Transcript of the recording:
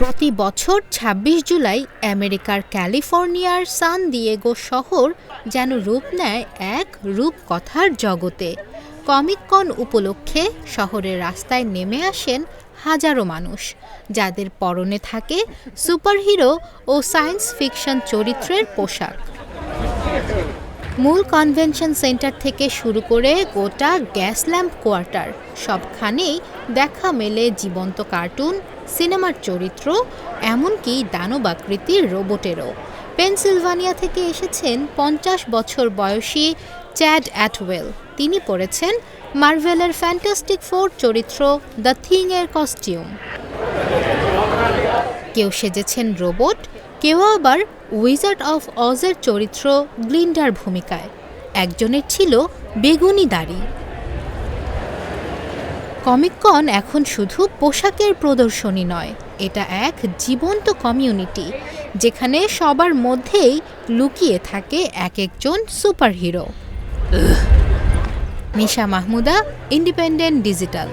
প্রতি বছর ২৬ জুলাই আমেরিকার ক্যালিফোর্নিয়ার সান দিয়েগো শহর যেন রূপ নেয় এক রূপকথার জগতে। কমিক কন উপলক্ষে শহরের রাস্তায় নেমে আসেন হাজারো মানুষ, যাদের পরনে থাকে সুপারহিরো ও সায়েন্স ফিকশন চরিত্রের পোশাক। মূল কনভেনশন সেন্টার থেকে শুরু করে গোটা গ্যাস ল্যাম্প কোয়ার্টার, সবখানেই দেখা মেলে জীবন্ত কার্টুন, সিনেমার চরিত্র, এমনকি দানবাকৃতির রোবটেরও। পেনসিলভানিয়া থেকে এসেছেন পঞ্চাশ বছর বয়সী চ্যাড অ্যাটওয়েল। তিনি পড়েছেন মার্ভেলের ফ্যান্টাস্টিক ফোর চরিত্র দ্য থিং এর কস্টিউম। কেউ সেজেছেন রোবট, কেউ আবার উইজার্ড অফ অজের চরিত্র গ্লিন্ডার ভূমিকায়। একজনের ছিল বেগুনি দাড়ি। কমিককন এখন শুধু পোশাকের প্রদর্শনী নয়, এটা এক জীবন্ত কমিউনিটি যেখানে সবার মধ্যেই লুকিয়ে থাকে এক একজন superhero Nisha Mahmuda independent digital